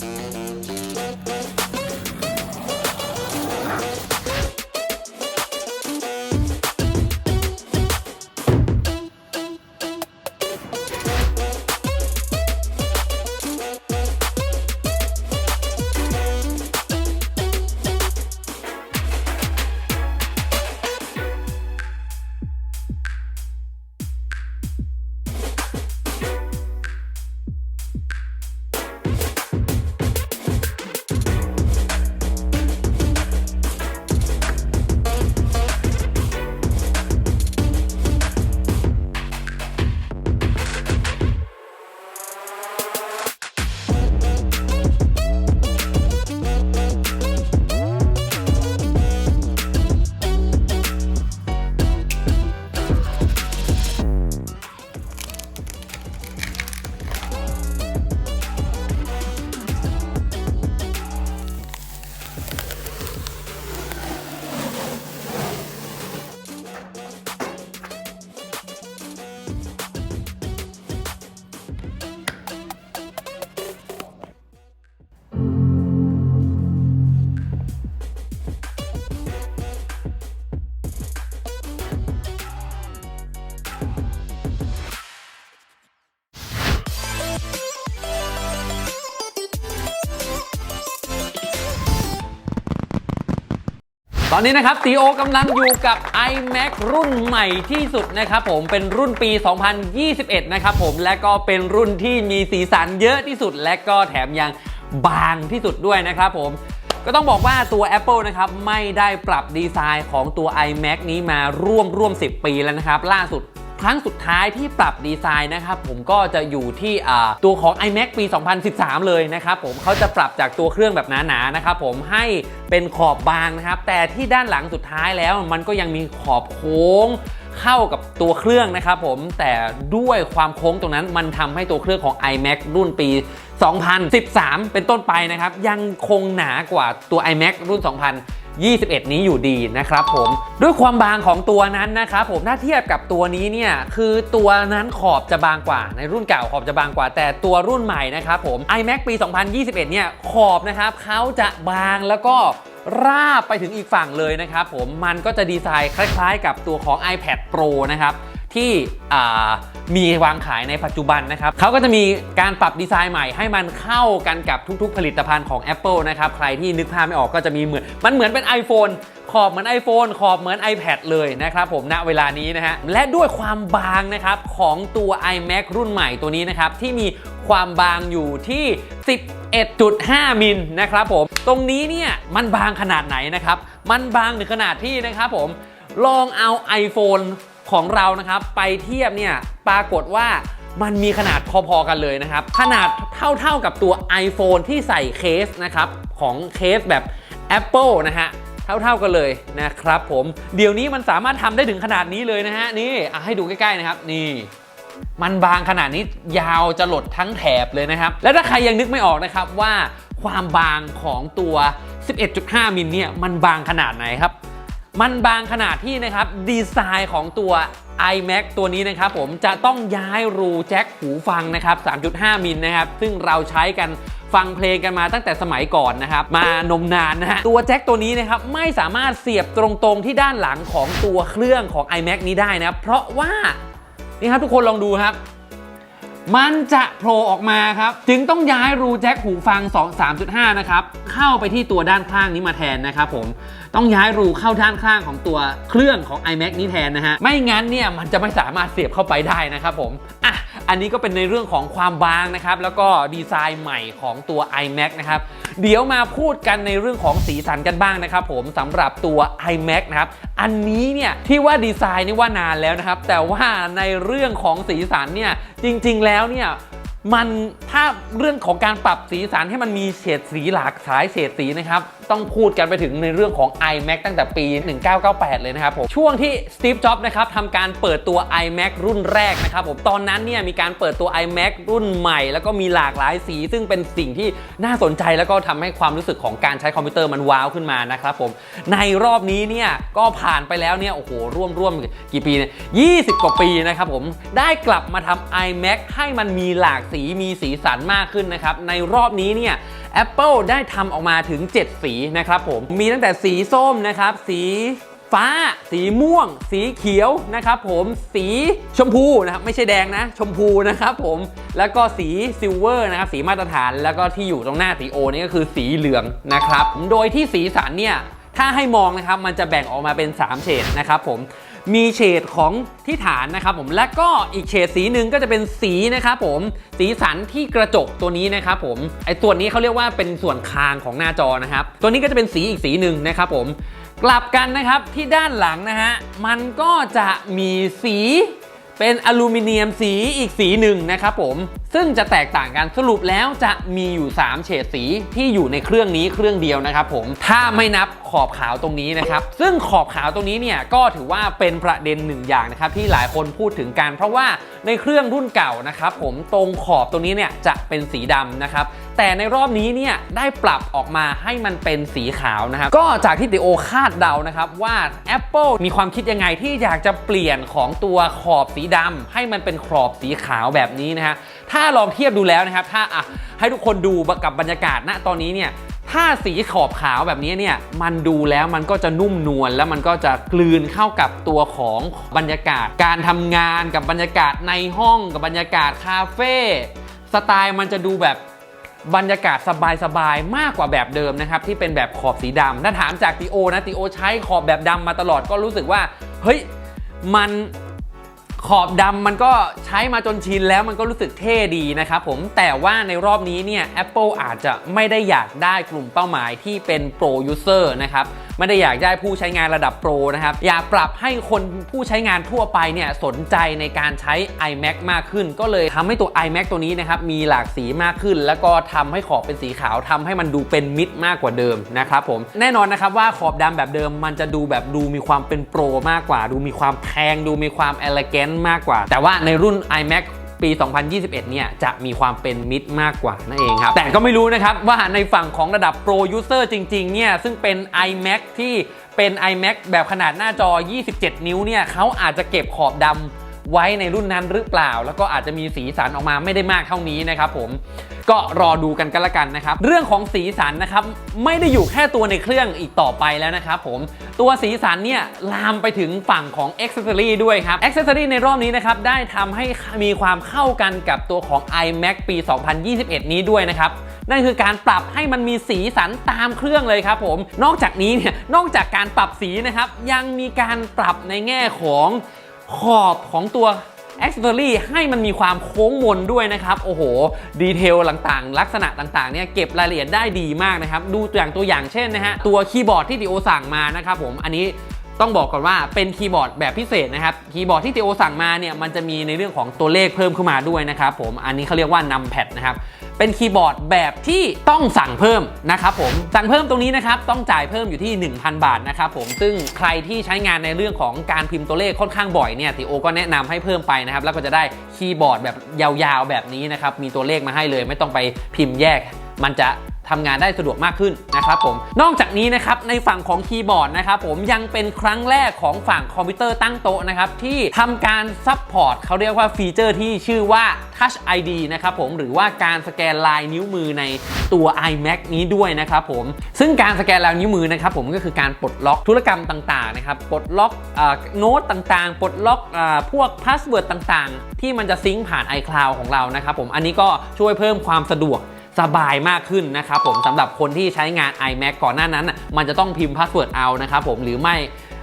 ต อนนี้นะครับตีโอกำลังอยู่กับ iMac รุ่นใหม่ที่สุดนะครับผมเป็นรุ่นปี 2021 นะครับผมและก็เป็นรุ่นที่มีสีสันเยอะที่สุด และก็แถมยังบางที่สุดด้วยนะครับผมก็ต้องบอกว่าตัว Apple นะครับไม่ได้ปรับดีไซน์ของตัว iMac นี้มาร่วมร่วม 10 ปีแล้วนะครับ ล่าสุด ครั้งสุดท้ายที่ปรับดีไซน์นะครับผมก็จะอยู่ที่ตัวของ iMac ปี 2013 เลยนะครับผมเขาจะปรับจากตัวเครื่องแบบหนาๆนะครับผมให้เป็นขอบบางนะครับ แต่ที่ด้านหลังสุดท้ายแล้วมันก็ยังมีขอบโค้งเข้ากับตัวเครื่องนะครับผมแต่ด้วยความโค้งตรงนั้นมันทำให้ตัวเครื่องของ iMac รุ่นปี 2013 เป็นต้นไปนะครับ ยังคงหนากว่าตัว iMac รุ่น 2000 21 นี้อยู่ดีนะครับผมด้วยความบางของตัวนั้นนะครับผมถ้าเทียบกับตัวนี้เนี่ยคือตัวนั้นขอบจะบางกว่า ในรุ่นเก่าขอบจะบางกว่า แต่ตัวรุ่นใหม่นะครับผม iMac ปี 2021 เนี่ยขอบนะครับเขาจะบางแล้วก็ราบไปถึงอีกฝั่งเลยนะครับผมมันก็จะดีไซน์คล้าย ๆ กับตัวของ iPad Pro นะครับ ที่มีวางขายในปัจจุบันนะครับเขาก็จะมีการปรับดีไซน์ใหม่ให้มันเข้ากันกับทุกๆ ผลิตภัณฑ์ของ Apple นะครับ ใครที่นึกภาพไม่ออกก็จะมีเหมือน มันเหมือนเป็น iPhone ขอบเหมือน iPhone ขอบเหมือน iPad เลยนะครับผมณเวลานี้นะฮะ และด้วยความบางนะครับของตัว iMac รุ่นใหม่ตัวนี้นะครับ ที่มีความบางอยู่ที่ 11.5 มิลนะครับผม ตรงนี้เนี่ยมันบางขนาดไหนนะครับ มันบางถึงขนาดที่นะครับผมลองเอา iPhone ของเรานะครับ ไปเทียบเนี่ยปรากฏว่ามันมีขนาดพอๆกันเลยนะครับ ขนาดเท่าๆกับตัว iPhone ที่ใส่เคสนะครับของเคสแบบ Apple นะฮะเท่าๆกันเลยนะครับผมเดี๋ยวนี้มันสามารถทำได้ถึงขนาดนี้เลยนะฮะนี่ให้ดูใกล้ๆนะครับ นี่ มันบางขนาดนี้ยาวจะหลดทั้งแถบเลยนะครับ และถ้าใครยังนึกไม่ออกนะครับว่าความบางของตัว 11.5 มิลเนี่ยมันบางขนาดไหนครับ มันบางขนาดที่นะครับดีไซน์ของตัว iMac ตัวนี้นะครับผมจะต้องย้ายรูแจ็คหูฟังนะครับ 3.5 มิลนะครับซึ่งเราใช้กันฟังเพลงกันมาตั้งแต่สมัยก่อนนะครับ มานมนานนะฮะตัวแจ็คตัวนี้นะครับไม่สามารถเสียบตรงๆที่ด้านหลังของตัวเครื่องของ iMac นี้ได้นะเพราะว่านี่ครับทุกคนลองดูครับ มันจะโผล่ออกมาครับ จึงต้องย้ายรูแจ็คหูฟัง 2 3.5 นะครับ เข้าไปที่ตัวด้านข้างนี้มาแทนนะครับผมต้องย้ายรูเข้าด้านข้างของตัวเครื่องของ iMac นี้แทนนะฮะไม่งั้นเนี่ยมันจะไม่สามารถเสียบเข้าไปได้นะครับผมอะอันนี้ก็เป็นในเรื่องของความบางนะครับแล้วก็ดีไซน์ใหม่ของตัว iMac นะครับเดี๋ยวมาพูดกันในเรื่องของสีสันกันบ้างนะครับผมสำหรับตัว iMac นะครับอันนี้เนี่ยที่ว่าดีไซน์นี่ว่านานแล้วนะครับแต่ว่าในเรื่องของสีสันเนี่ยจริง ๆ แล้วเนี่ย มันถ้าเรื่องของการปรับสีสันให้มันมีเฉดสีหลากสายเฉดสีนะครับ ต้องพูดกันไปถึงในเรื่องของ iMac ตั้งแต่ปี 1998 เลยนะครับผมช่วงที่ Steve Jobs นะครับทำการเปิดตัว iMac รุ่นแรกนะครับผมตอนนั้นเนี่ยมีการเปิดตัว iMac รุ่นใหม่ แล้วก็มีหลากหลายสี ซึ่งเป็นสิ่งที่น่าสนใจแล้วก็ทำให้ความรู้สึกของการใช้คอมพิวเตอร์มันว้าวขึ้นมานะครับผมในรอบนี้เนี่ยก็ผ่านไปแล้วเนี่ยโอ้โหร่วมร่วมกี่ปีเนี่ย20กว่าปีนะครับผมได้กลับมาทำ iMac ให้มันมีหลากสีมีสีสันมากขึ้นนะครับในรอบนี้เนี่ย Apple ได้ทำออกมาถึง 7 สีนะครับผม มีตั้งแต่สีส้มนะครับ สีฟ้า สีม่วง สีเขียวนะครับผม สีชมพูนะครับ ไม่ใช่แดงนะ ชมพูนะครับผม แล้วก็สีซิลเวอร์นะครับ สีมาตรฐาน แล้วก็ที่อยู่ตรงหน้าสีโอนี่ก็คือสีเหลืองนะครับ โดยที่สีสันเนี่ย ถ้าให้มองนะครับ มันจะแบ่งออกมาเป็น 3 เฉดนะครับผม มีเฉดของที่ฐานนะครับผมและก็อีกเฉดสีหนึ่งก็จะเป็นสีนะครับผมสีสันที่กระจกตัวนี้นะครับผมไอ้ส่วนนี้เขาเรียกว่าเป็นส่วนคางของหน้าจอนะครับตัวนี้ก็จะเป็นสีอีกสีหนึ่งนะครับผมกลับกันนะครับที่ด้านหลังนะฮะมันก็จะมีสีเป็นอลูมิเนียมสีอีกสีหนึ่งนะครับผมซึ่งจะแตกต่างกันสรุปแล้วจะมีอยู่ 3 เฉดสีที่อยู่ในเครื่องนี้เครื่องเดียวนะครับผมถ้าไม่นับขอบขาวตรงนี้นะครับ ซึ่งขอบขาวตรงนี้เนี่ยก็ถือว่าเป็นประเด็นหนึ่งอย่างนะครับที่หลายคนพูดถึงกัน เพราะว่าในเครื่องรุ่นเก่านะครับผมตรงขอบตรงนี้เนี่ยจะเป็นสีดำนะครับ แต่ในรอบนี้เนี่ยได้ปรับออกมาให้มันเป็นสีขาวนะครับ ก็จากที่ติโอคาดเดานะครับว่า Apple มีความคิดยังไงที่อยากจะเปลี่ยนของตัวขอบสีดำให้มันเป็นขอบสีขาวแบบนี้นะฮะถ้าลองเทียบดูแล้วนะครับ ถ้าอะให้ทุกคนดูกับบรรยากาศณตอนนี้เนี่ย ถ้าสีขอบขาวแบบนี้เนี่ยมันดูแล้วมันก็จะนุ่มนวลแล้วมันก็จะกลืนเข้ากับตัวของบรรยากาศ การทำงานกับบรรยากาศในห้องกับบรรยากาศคาเฟ่สไตล์มันจะดูแบบบรรยากาศสบายๆ มากกว่าแบบเดิมนะครับ ที่เป็นแบบขอบสีดำถ้าถามจากติโอนะติโอใช้ขอบแบบดำมาตลอดก็รู้สึกว่า เฮ้ย มัน ขอบดำมันก็ใช้มาจนชินแล้วมันก็รู้สึกเท่ดีนะครับผมแต่ว่าในรอบนี้เนี่ย Apple อาจจะไม่ได้อยากได้กลุ่มเป้าหมายที่เป็น Pro User นะครับ ไม่ได้อยากได้ผู้ใช้งานระดับโปรนะครับ อยากปรับให้คนผู้ใช้งานทั่วไปเนี่ยสนใจในการใช้ iMac มากขึ้น ก็เลยทำให้ตัว iMac ตัวนี้นะครับมีหลากสีมากขึ้น แล้วก็ทำให้ขอบเป็นสีขาวทำให้มันดูเป็นมิดมากกว่าเดิมนะครับผมแน่นอนนะครับว่าขอบดำแบบเดิมมันจะดูแบบดูมีความเป็นโปรมากกว่า ดูมีความแพงดูมีความ elegant มากกว่า แต่ว่าในรุ่น iMac ปี 2021 เนี่ยจะมีความเป็นมิดมากกว่านั่นเองครับ แต่ก็ไม่รู้นะครับว่าในฝั่งของระดับโปรยูเซอร์จริงๆ เนี่ยซึ่งเป็น iMac ที่เป็น iMac แบบขนาดหน้าจอ 27 นิ้วเนี่ยเขาอาจจะเก็บขอบดำ ไว้ในรุ่นนั้นหรือเปล่า แล้วก็อาจจะมีสีสันออกมาไม่ได้มากเท่านี้นะครับผมก็รอดูกันกันละกันนะครับ เรื่องของสีสันนะครับไม่ได้อยู่แค่ตัวในเครื่องอีกต่อไปแล้วนะครับผมตัวสีสันเนี่ยลามไปถึงฝั่งของ Accessory ด้วยครับ Accessory ในรอบนี้นะครับได้ทำให้มีความเข้ากันกับตัวของ iMac ปี 2021 นี้ด้วยนะครับนั่นคือการปรับให้มันมีสีสันตามเครื่องเลยครับผมนอกจากนี้เนี่ยนอกจากการปรับสีนะครับยังมีการปรับในแง่ของ ขอบของตัว Accessory ให้มันมีความโค้งมนด้วยนะครับ โอ้โห ดีเทลต่างๆ ลักษณะต่างๆ เนี่ยเก็บรายละเอียดได้ดีมากนะครับ ดูตัวอย่างตัวอย่างเช่นนะฮะ ตัวคีย์บอร์ดที่ติโอสั่งมานะครับผม อันนี้ ต้องบอกก่อนว่าเป็นคีย์บอร์ดแบบพิเศษนะครับคีย์บอร์ดที่ติโอสั่งมาเนี่ยมันจะมีในเรื่องของตัวเลขเพิ่มขึ้นมาด้วยนะครับผมอันนี้เขาเรียกว่า numpad นะครับเป็นคีย์บอร์ดแบบที่ต้องสั่งเพิ่มนะครับผมสั่งเพิ่มตรงนี้นะครับต้องจ่ายเพิ่มอยู่ที่ 1,000 บาทนะครับผมซึ่งใครที่ใช้งานในเรื่องของการพิมพ์ตัวเลขค่อนข้างบ่อยเนี่ยติโอก็แนะนำให้เพิ่มไปนะครับแล้วก็จะได้คีย์บอร์ดแบบยาวๆแบบนี้นะครับมีตัวเลขมาให้เลย ไม่ต้องไปพิมพ์แยก มันจะ ทำงานได้สะดวกมากขึ้นนะครับผม นอกจากนี้นะครับในฝั่งของคีย์บอร์ดนะครับผมยังเป็นครั้งแรกของฝั่งคอมพิวเตอร์ตั้งโต๊ะนะครับที่ทำการซัพพอร์ตเขาเรียกว่าฟีเจอร์ที่ชื่อว่า Touch ID นะครับผมหรือว่าการสแกนลายนิ้วมือในตัว iMac นี้ด้วยนะครับผมซึ่งการสแกนลายนิ้วมือนะครับผมก็คือการปลดล็อกธุรกรรมต่างๆนะครับปลดล็อกโน้ตต่างๆ ปลดล็อกพวกพาสเวิร์ดต่างๆ ที่มันจะซิงค์ผ่าน iCloud ของเรานะครับผมอันนี้ก็ช่วยเพิ่มความสะดวก สบายมากขึ้นนะครับผมสำหรับคนที่ใช้งาน iMac ก่อนหน้านั้น มันจะต้องพิมพ์พาสเวิร์ดเอานะครับผมหรือไม่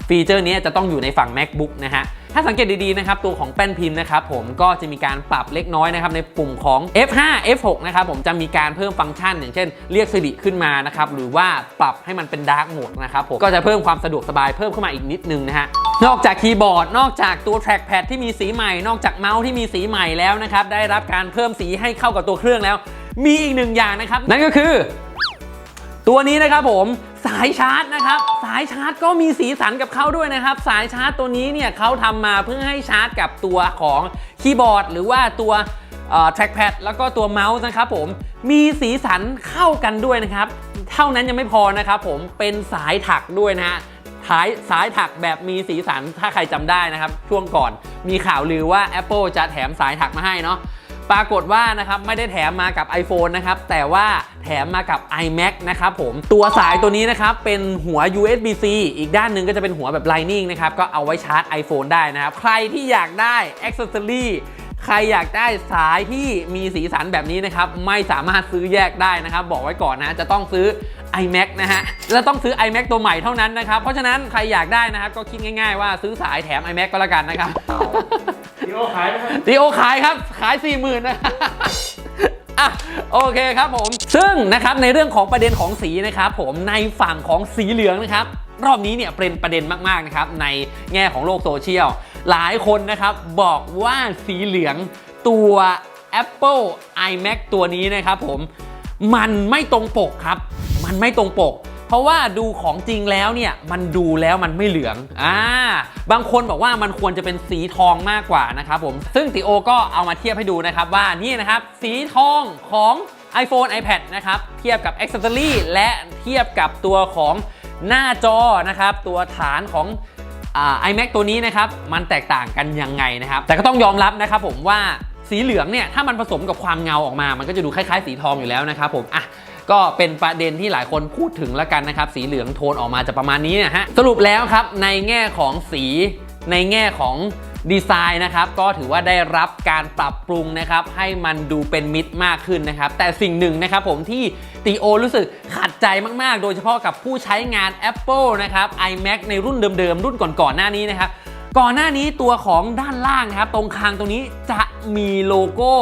ฟีเจอร์นี้จะต้องอยู่ในฝั่ง MacBook นะฮะถ้าสังเกตดีๆนะครับตัวของแป้นพิมพ์นะครับผมก็จะมีการปรับเล็กน้อยนะครับในปุ่มของ F5 F6 นะครับผมจะมีการเพิ่มฟังก์ชัน อย่างเช่น เรียกสิริขึ้นมานะครับหรือว่าปรับให้มันเป็นดาร์กโหมดนะครับผมก็จะเพิ่มความสะดวกสบายเพิ่มขึ้นมาอีกนิดนึงนะฮะนอกจากคีย์บอร์ด นอกจากตัว trackpad ที่มีสีใหม่ นอกจากเมาส์ที่มีสีใหม่แล้วนะครับได้รับการเพิ่มสีให้เข้ากับตัวเครื่องแล้ว มีอีกหนึ่งอย่างนะครับ นั่นก็คือ ตัวนี้นะครับผมสายชาร์จนะครับ สายชาร์จก็มีสีสันกับเขาด้วยนะครับ สายชาร์จตัวนี้เนี่ยเขาทำมาเพื่อให้ชาร์จกับตัวของคีย์บอร์ด หรือว่าตัวเอ่อ trackpad แล้วก็ตัวเมาส์นะครับผมมีสีสันเข้ากันด้วยนะครับ เท่านั้นยังไม่พอนะครับผมเป็นสายถักด้วยนะฮะท้ายสายถักแบบมีสีสันถ้าใครจำได้นะครับ ช่วงก่อนมีข่าวลือว่า Apple จะแถมสายถักมาให้เนาะ ปรากฏว่านะครับไม่ได้แถมมากับ iPhone นะครับแต่ว่าแถมมากับ iMac นะครับผมตัวสายตัวนี้นะครับเป็นหัว USB-C อีกด้านหนึ่งก็จะเป็นหัวแบบ Lightning นะครับก็เอาไว้ชาร์จ iPhone ได้นะครับใครที่อยากได้ Accessory ใครอยากได้สายที่มีสีสันแบบนี้นะครับ ไม่สามารถซื้อแยกได้นะครับ บอกไว้ก่อนนะ จะต้องซื้อ iMac นะฮะ และต้องซื้อ iMac ตัวใหม่เท่านั้นนะครับ เพราะฉะนั้นใครอยากได้นะครับ ก็คิดง่ายๆว่าซื้อสายแถม iMac ก็แล้วกันนะครับ ดีโอขายนะครับดีโอขายครับ ขาย4 0,000นะอะโอเคครับผม ซึ่งนะครับในเรื่องของประเด็นของสีนะครับผมในฝั่งของสีเหลืองนะครับ รอบนี้เนี่ยเป็นประเด็นมากๆนะครับในแง่ของโลกโซเชียล หลายคนนะครับบอกว่าสีเหลืองตัว Apple iMac ตัวนี้นะครับผมมันไม่ตรงปกครับ มันไม่ตรงปก ราะว่าดูของจริงแล้วเนี่ยมันดูแล้วมันไม่เหลืองอ่าบางคนบอกว่ามันควรจะเป็นสีทองมากกว่านะครับผมซึ่งติโอก็เอามาเทียบให้ดูนะครับว่านี่นะครับสีทองของ iPhone iPad นะครับเทียบกับ Accessory และเทียบกับตัวของหน้าจอนะครับตัวฐานของไอ่า iMac ตัวนี้นะครับมันแตกต่างกันยังไงนะครับ แต่ก็ต้องยอมรับนะครับผมว่าสีเหลืองเนี่ยถ้ามันผสมกับความเงาออกมา มันก็จะดูคล้ายๆ สีทองอยู่แล้วนะครับผมอะ ก็เป็นประเด็นที่หลายคนพูดถึงแล้วกันนะครับ สีเหลืองโทนออกมาจะประมาณนี้นะฮะ สรุปแล้วครับในแง่ของสีในแง่ของดีไซน์นะครับก็ถือว่าได้รับการปรับปรุงนะครับให้มันดูเป็นมิตรมากขึ้นนะครับ แต่สิ่งหนึ่งนะครับผมที่ตีโอรู้สึกขัดใจมากๆ โดยเฉพาะกับผู้ใช้งาน Apple นะครับ iMac ในรุ่นเดิมๆ รุ่นก่อนๆหน้านี้นะครับ ก่อนหน้านี้ตัวของด้านล่างครับ ตรงคางตรงนี้จะมีโลโก้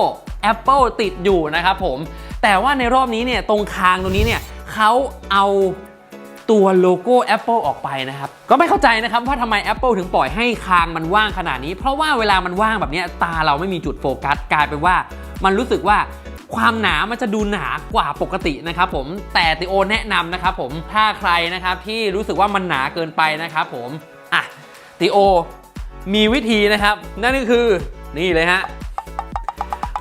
Apple ติดอยู่นะครับผม แต่ว่าในรอบนี้เนี่ยตรงคางตรงนี้เนี่ยเขาเอาตัวโลโก้ Apple ออกไปนะครับ ก็ไม่เข้าใจนะครับว่าทำไม Apple ถึงปล่อยให้คางมันว่างขนาดนี้ เพราะว่าเวลามันว่างแบบนี้ตาเราไม่มีจุดโฟกัสกลายเป็นว่า มันรู้สึกว่าความหนามันจะดูหนากว่าปกตินะครับผมแต่ติโอแนะนำนะครับผมถ้าใครนะครับที่รู้สึกว่ามันหนาเกินไปนะครับผมอะติโอมีวิธีนะครับ นั่นก็คือนี่เลยฮะ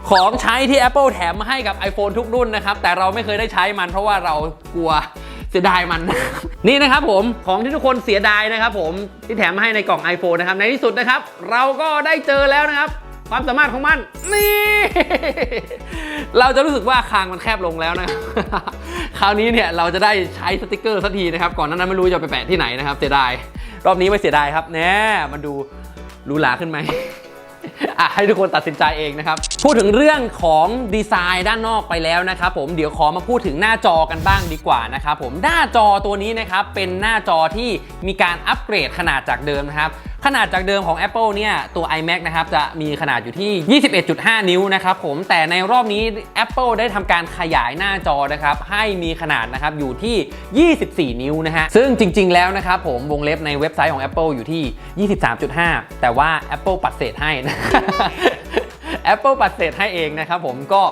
ของใช้ที่ Apple แถมมาให้กับ iPhone ทุกรุ่นนะครับ แต่เราไม่เคยได้ใช้มันเพราะว่าเรากลัวเสียดายมัน นี่นะครับผมของที่ทุกคนเสียดายนะครับผมที่แถมมาให้ในกล่อง iPhone นะครับ ในที่สุดนะครับ เราก็ได้เจอแล้วนะครับ ความสามารถของมัน นี่ เราจะรู้สึกว่าคางมันแคบลงแล้วนะครับคราวนี้เนี่ยเราจะได้ใช้สติกเกอร์สักทีนะครับก่อนนั้นไม่รู้จะไปแปะที่ไหนนะครับเสียดายรอบนี้ไม่เสียดายครับแน่มันดูหรูหราขึ้นไหมให้ทุกคนตัดสินใจเองนะครับ พูดถึงเรื่องของดีไซน์ด้านนอกไปแล้วนะครับผมเดี๋ยวขอมาพูดถึงหน้าจอกันบ้างดีกว่านะครับผมหน้าจอตัวนี้นะครับเป็นหน้าจอที่มีการอัปเกรดขนาดจากเดิมนะครับขนาดจากเดิมของ Apple เนี่ยตัว iMac นะครับจะมีขนาดอยู่ที่ 21.5 นิ้วนะครับผมแต่ในรอบนี้ Apple ได้ทำการขยายหน้าจอนะครับให้มีขนาดนะครับอยู่ที่ 24 นิ้วนะฮะซึ่งจริง ๆ แล้วนะครับผมวงเล็บในเว็บไซต์ของ Apple อยู่ที่ 23.5 แต่ว่า Apple ปัดเศษให้นะ Apple ปัดเศษให้เองนะครับผมก็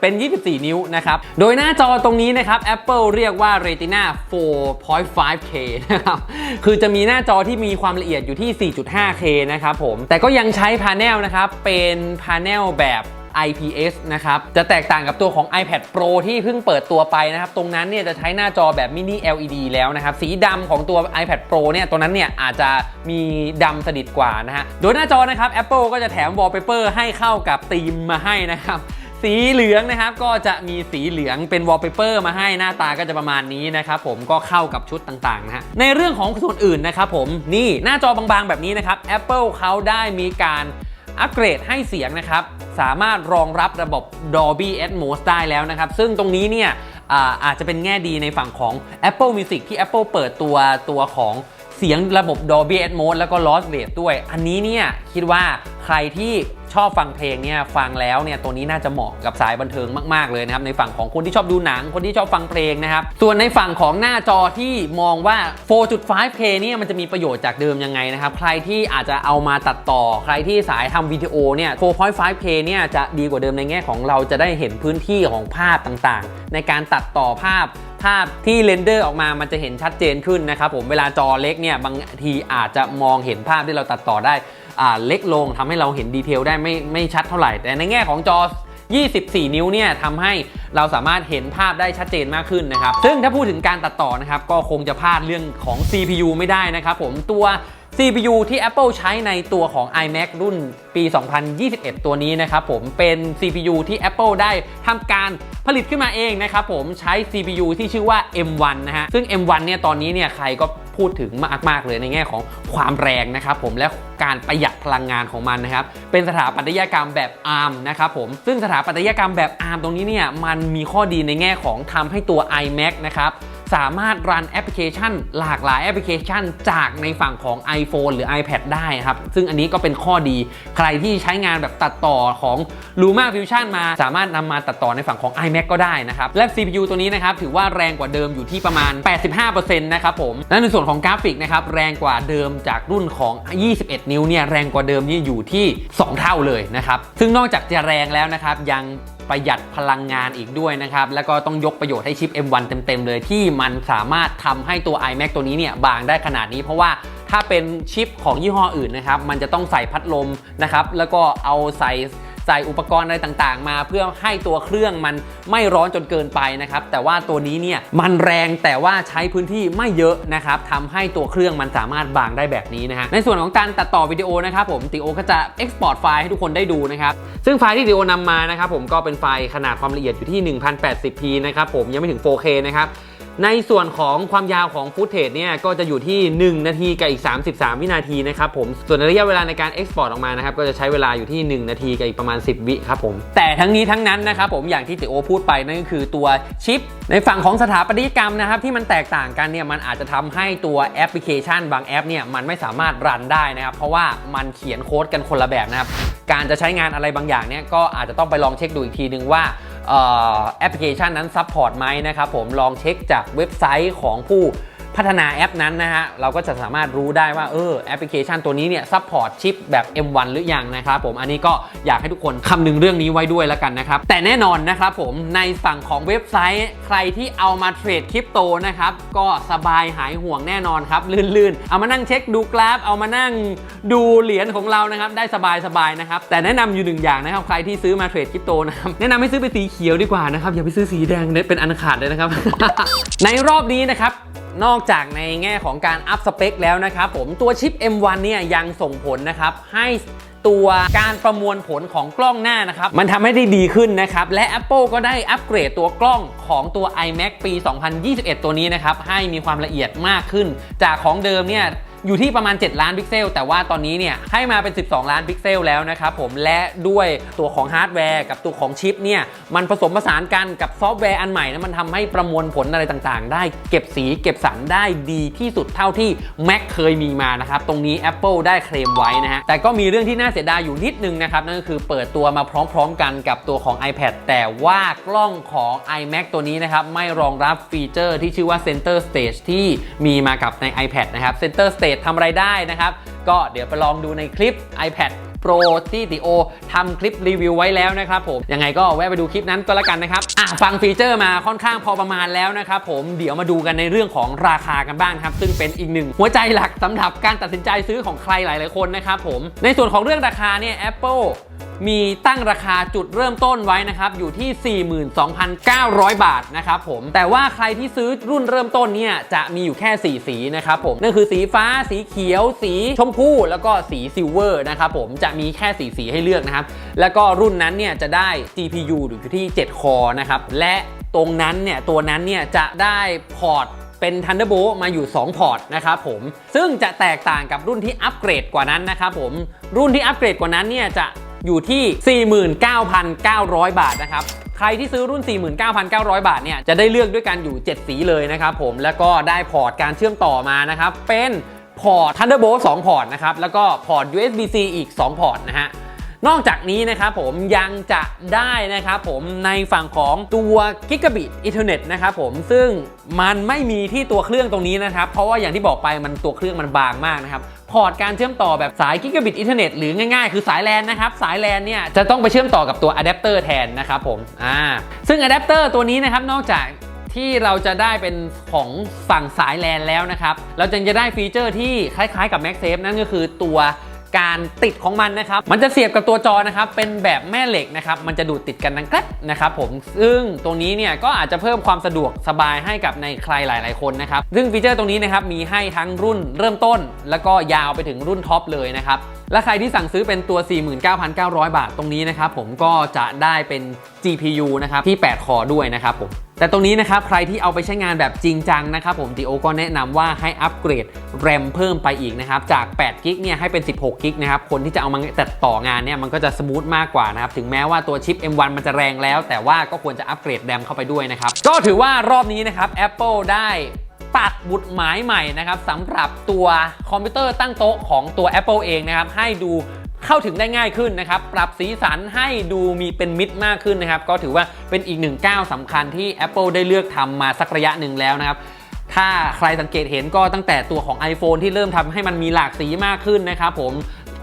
เป็น 24 นิ้วนะครับ โดยหน้าจอตรงนี้นะครับ Apple เรียกว่า Retina 4.5K นะครับ คือจะมีหน้าจอที่มีความละเอียดอยู่ที่ 4.5K นะครับผม แต่ก็ยังใช้พาเนลนะครับ เป็นพาเนลแบบ IPS นะครับ จะแตกต่างกับตัวของ iPad Pro ที่เพิ่งเปิดตัวไปนะครับ ตรงนั้นเนี่ยจะใช้หน้าจอแบบมินิ LED แล้วนะครับ สีดำของตัว iPad Pro เนี่ยตัวนั้นเนี่ยอาจจะมีดำสนิทกว่านะฮะ โดยหน้าจอนะครับ Apple ก็จะแถม wallpaper ให้เข้ากับธีมมาให้นะครับสีเหลืองนะครับก็จะมีสีเหลืองเป็น wallpaper มาให้หน้าตาก็จะประมาณนี้นะครับผมก็เข้ากับชุดต่างๆนะฮะในเรื่องของส่วนอื่นนะครับผมนี่หน้าจอบางๆแบบนี้นะครับ Apple เขาได้มีการอัปเกรดให้เสียงนะครับ สามารถรองรับระบบ Dolby Atmos ได้แล้วนะครับ ซึ่งตรงนี้เนี่ยอาจจะเป็นแง่ดีในฝั่งของ Apple Music ที่ Apple เปิดตัวตัวของเสียงระบบ Dolby Atmos แล้วก็ Lost Wave ด้วย อันนี้เนี่ยคิดว่าใครที่ ชอบฟังเพลงเนี่ยฟังแล้วเนี่ยตัวนี้น่าจะเหมาะกับสายบันเทิงมากๆเลยนะครับในฝั่งของคนที่ชอบดูหนังคนที่ชอบฟังเพลงนะครับส่วนในฝั่งของหน้าจอที่มองว่า 4.5K เนี่ยมันจะมีประโยชน์จากเดิมยังไงนะครับใครที่อาจจะเอามาตัดต่อใครที่สายทำวิดีโอเนี่ย 4.5K เนี่ยจะดีกว่าเดิมในแง่ของเราจะได้เห็นพื้นที่ของภาพต่างๆ ในการตัดต่อภาพภาพที่เรนเดอร์ออกมามันจะเห็นชัดเจนขึ้นนะครับผมเวลาจอเล็กเนี่ยบางทีอาจจะมองเห็นภาพที่เราตัดต่อได้ เล็กลงทำให้เราเห็นดีเทลได้ไม่ไม่ชัดเท่าไหร่ แต่ในแง่ของจอ 24 นิ้วเนี่ยทำให้เราสามารถเห็นภาพได้ชัดเจนมากขึ้นนะครับ ซึ่งถ้าพูดถึงการตัดต่อนะครับก็คงจะพลาดเรื่องของ CPU ไม่ได้นะครับผมตัว CPU ที่ Apple ใช้ในตัวของ iMac รุ่นปี 2021 ตัวนี้นะครับผมเป็น CPU ที่ Apple ได้ทำการผลิตขึ้นมาเองนะครับผมใช้ CPU ที่ชื่อว่า M1 นะฮะซึ่ง M1 เนี่ยตอนนี้เนี่ยใครก็ พูดถึงมากๆเลยในแง่ของความแรงนะครับผมและการประหยัดพลังงานของมันนะครับเป็นสถาปัตยกรรมแบบอาร์มนะครับผมซึ่งสถาปัตยกรรมแบบอาร์มตรงนี้เนี่ยมันมีข้อดีในแง่ของทำให้ตัว iMac นะครับ สามารถรันแอปพลิเคชัน หลากหลายแอปพลิเคชัน จากในฝั่งของ iPhone หรือ iPad ได้ครับ ซึ่งอันนี้ก็เป็นข้อดี ใครที่ใช้งานแบบตัดต่อของ Luma Fusion มา สามารถนำมาตัดต่อในฝั่งของ iMac ก็ได้นะครับ และ CPU ตัวนี้นะครับ ถือว่าแรงกว่าเดิมอยู่ที่ประมาณ 85%นะครับผม และในส่วนของกราฟิกนะครับ แรงกว่าเดิมจากรุ่นของ 21 นิ้วเนี่ย แรงกว่าเดิมนี่อยู่ที่ 2 เท่าเลยนะครับ ซึ่งนอกจากจะแรงแล้วนะครับ ยัง ประหยัดพลังงานอีกด้วยนะครับ แล้วก็ต้องยกประโยชน์ให้ชิป M1 เต็มๆเลยที่มันสามารถทำให้ตัว iMac ตัวนี้เนี่ยบางได้ขนาดนี้เพราะว่าถ้าเป็นชิปของยี่ห้ออื่นนะครับ มันจะต้องใส่พัดลมนะครับ แล้วก็เอาใส่ ใส่อุปกรณ์อะไรต่างๆ มาเพื่อให้ตัวเครื่องมันไม่ร้อนจนเกินไปนะครับแต่ว่าตัวนี้เนี่ยมันแรงแต่ว่าใช้พื้นที่ไม่เยอะนะครับทำให้ตัวเครื่องมันสามารถบางได้แบบนี้นะฮะในส่วนของการตัดต่อวิดีโอนะครับผมติโอก็จะ export ไฟล์ให้ทุกคนได้ดูนะครับซึ่งไฟล์ที่ติโอนำมานะครับผมก็เป็นไฟล์ขนาดความละเอียดอยู่ที่ 1080p นะครับผมยังไม่ถึง 4K นะครับ ในส่วนของความยาวของฟุตเทจเนี่ยก็จะอยู่ที่ 1 นาทีกับอีก 33 วินาทีนะครับผมส่วนระยะเวลาในการ Export อร์ตออกมานะครับก็จะใช้เวลาอยู่ที่ 1 นาทีกับอีกประมาณ 10 วิครับผมแต่ทั้งนี้ทั้งนั้นนะครับผมอย่างที่ติโอพูดไปนั่นก็คือตัวชิป ในฝั่งของสถาปัตยกรรมนะครับที่มันแตกต่างกันเนี่ยมันอาจจะทำให้ตัวแอปพลิเคชัน บางแอปเนี่ยมันไม่สามารถรันได้นะครับเพราะว่ามันเขียนโค้ดกันคนละแบบนะครับการจะใช้งานอะไรบางอย่างเนี่ยก็อาจจะต้องไปลองเช็คดูอีกทีนึงว่า แอปพลิเคชันนั้นซัพพอร์ตไหมนะครับผมลองเช็คจากเว็บไซต์ของผู้ พัฒนาแอปนั้นนะฮะเราก็จะสามารถรู้ได้ว่าเออแอปพลิเคชันตัวนี้เนี่ยซัพพอร์ตชิปแบบ M1 หรือยังนะครับผมอันนี้ก็อยากให้ทุกคนคำนึงเรื่องนี้ไว้ด้วยแล้วกันนะครับแต่แน่นอนนะครับผมในฝั่งของเว็บไซต์ ใครที่เอามาเทรดคริปโตนะครับก็สบายหายห่วงแน่นอนครับลื่นๆ เอามานั่งเช็คดูกราฟ เอามานั่งดูเหรียญของเรานะครับได้สบายๆนะครับแต่แนะนำอยู่หนึ่งอย่างนะครับใครที่ซื้อมาเทรดคริปโตนะครับแนะนำให้ซื้อเป็นสีเขียวดีกว่านะครับอย่าไปซื้อสีแดงเนี่ยเป็นอันขาดเลยนะครับ ในรอบนี้นะครับ นอกจากในแง่ของการอัพสเปคแล้วนะครับผมตัวชิป M1 เนี่ยยังส่งผลนะครับให้ตัวการประมวลผลของกล้องหน้านะครับ มันทำให้ได้ดีขึ้นนะครับ และ Apple ก็ได้อัปเกรดตัวกล้องของตัว iMac ปี 2021 ตัวนี้นะครับ ให้มีความละเอียดมากขึ้น จากของเดิมเนี่ย อยู่ที่ประมาณ 7 ล้านพิกเซล แต่ว่าตอนนี้เนี่ยให้มาเป็น 12 ล้านพิกเซลแล้วนะครับผมและด้วยตัวของฮาร์ดแวร์กับตัวของชิปเนี่ยมันผสมผสานกันกับซอฟต์แวร์อันใหม่นะมันทำให้ประมวลผลอะไรต่างๆ ได้เก็บสีเก็บสันได้ดีที่สุดเท่าที่ Mac เคยมีมานะครับตรงนี้ Apple ได้เคลมไว้นะฮะแต่ก็มีเรื่องที่น่าเสียดายอยู่นิดนึงนะครับนั่นก็คือเปิดตัวมาพร้อมๆกันกับตัวของ iPad แต่ว่ากล้องของ iMac ตัวนี้นะครับไม่รองรับฟีเจอร์ที่ชื่อว่า Center Stage ที่มีมากับใน iPad นะครับ Center Stage ทำอะไรได้นะครับ ก็เดี๋ยวไปลองดูในคลิป iPad Pro ที่ติโอทำคลิปรีวิวไว้แล้วนะครับผมยังไงก็แวะไปดูคลิปนั้นก็แล้วกันนะครับอะฟังฟีเจอร์มาค่อนข้างพอประมาณแล้วนะครับผมเดี๋ยวมาดูกันในเรื่องของราคากันบ้างครับ ซึ่งเป็นอีกหนึ่งหัวใจหลักสำหรับการตัดสินใจซื้อของใครหลาย ๆ คนนะครับผมในส่วนของเรื่องราคาเนี่ย Apple มีตั้งราคาจุดเริ่มต้นไว้นะครับอยู่ที่ 42,900 บาทนะครับผมแต่ว่าใครที่ซื้อรุ่นเริ่มต้นเนี่ยจะมีอยู่แค่ 4 สีนะครับผมนั่นคือสีฟ้าสีเขียว สีชมพูแล้วก็สีซิลเวอร์นะครับผมจะมีแค่4สีให้เลือกนะครับ แล้วก็รุ่นนั้นเนี่ยจะได้ GPU อยู่ที่ 7 คอนะครับ และตรงนั้นเนี่ยตัวนั้นเนี่ยจะได้พอร์ตเป็น Thunderbolt มาอยู่ 2 พอร์ตนะครับผม ซึ่งจะแตกต่างกับรุ่นที่อัปเกรดกว่านั้นนะครับผม รุ่นที่อัปเกรดกว่านั้นเนี่ยจะอยู่ที่ 49,900 บาทนะครับใครที่ซื้อรุ่น 49,900 บาทเนี่ยจะได้เลือกด้วยกันอยู่ 7 สีเลยนะครับผมแล้วก็ได้พอร์ตการเชื่อมต่อมานะครับเป็น พอร์ต Thunderbolt 2 พอร์ตนะครับ แล้วก็พอร์ต USB-C อีก 2 พอร์ตนะฮะ นอกจากนี้นะครับผมยังจะได้นะครับผมในฝั่งของตัว Gigabit Ethernet นะครับผมซึ่งมันไม่มีที่ตัวเครื่องตรงนี้นะครับ เพราะว่าอย่างที่บอกไปมันตัวเครื่องมันบางมากนะครับพอร์ตการเชื่อมต่อแบบสาย Gigabit Ethernet หรือง่ายๆ คือสายแลนนะครับ สายแลนเนี่ยจะต้องไปเชื่อมต่อกับตัวอะแดปเตอร์แทนนะครับผมอ่าซึ่งอะแดปเตอร์ตัวนี้นะครับนอกจาก ที่เราจะได้เป็นของฝั่งสายแลนแล้วนะครับ เราจึงจะได้ฟีเจอร์ที่คล้ายๆกับ MagSafe นั่นก็คือตัวการติดของมันนะครับ มันจะเสียบกับตัวจอนะครับ เป็นแบบแม่เหล็กนะครับ มันจะดูดติดกันดังแกรบนะครับผม ซึ่งตรงนี้เนี่ยก็อาจจะเพิ่มความสะดวกสบายให้กับในใครหลาย ๆ คนนะครับ ซึ่งฟีเจอร์ตรงนี้นะครับมีให้ทั้งรุ่นเริ่มต้น แล้วก็ยาวไปถึงรุ่นท็อปเลยนะครับ และใครที่สั่งซื้อเป็นตัว 49,900 บาทตรงนี้นะครับผมก็จะได้เป็น GPU นะครับที่ 8 คอด้วยนะครับผม แต่ตรงนี้นะครับใครที่เอาไปใช้งานแบบจริงจังนะครับผมติโอก็แนะนำว่าให้อัปเกรดแรมเพิ่มไปอีกนะครับจาก8กิกเนี่ยให้เป็น 16กิกนะครับคนที่จะเอามาตัดต่องานเนี่ยมันก็จะสมูทมากกว่านะครับถึงแม้ว่าตัวชิป M1 มันจะแรงแล้ว แต่ว่าก็ควรจะอัปเกรดแรมเข้าไปด้วยนะครับก็ถือว่ารอบนี้นะครับ Apple ได้ปักบุตรหมายใหม่นะครับสำหรับตัวคอมพิวเตอร์ตั้งโต๊ะของตัว Apple เองนะครับให้ดู เข้าถึงได้ง่ายขึ้นนะครับ ปรับสีสันให้ดูมีเป็นมิตรมากขึ้นนะครับ ก็ถือว่าเป็นอีกหนึ่งก้าวสำคัญที่ Apple ได้เลือกทำมาสักระยะหนึ่งแล้วนะครับ ถ้าใครสังเกตเห็นก็ตั้งแต่ตัวของ iPhone ที่เริ่มทำให้มันมีหลากสีมากขึ้นนะครับผม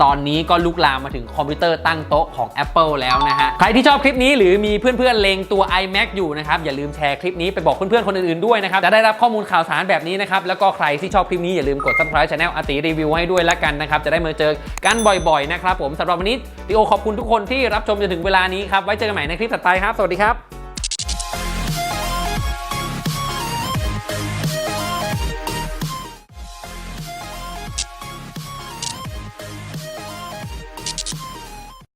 ตอนนี้ก็ลุกลามมาถึงคอมพิวเตอร์ตั้งโต๊ะของ Apple แล้วนะฮะ ใครที่ชอบคลิปนี้หรือมีเพื่อนๆเลงตัว iMac อยู่นะครับ อย่าลืมแชร์คลิปนี้ไปบอกเพื่อนๆคนอื่นๆด้วยนะครับ จะได้รับข้อมูลข่าวสารแบบนี้นะครับ แล้วก็ใครที่ชอบคลิปนี้อย่าลืมกด subscribe channel อาติรีวิวให้ด้วยละกันนะครับ จะได้มาเจอกันบ่อยๆนะครับผมสำหรับวันนี้ดิโอขอบคุณทุกคนที่รับชมจนถึงเวลานี้ครับไว้เจอกันใหม่ในคลิปถัดไปครับสวัสดีครับ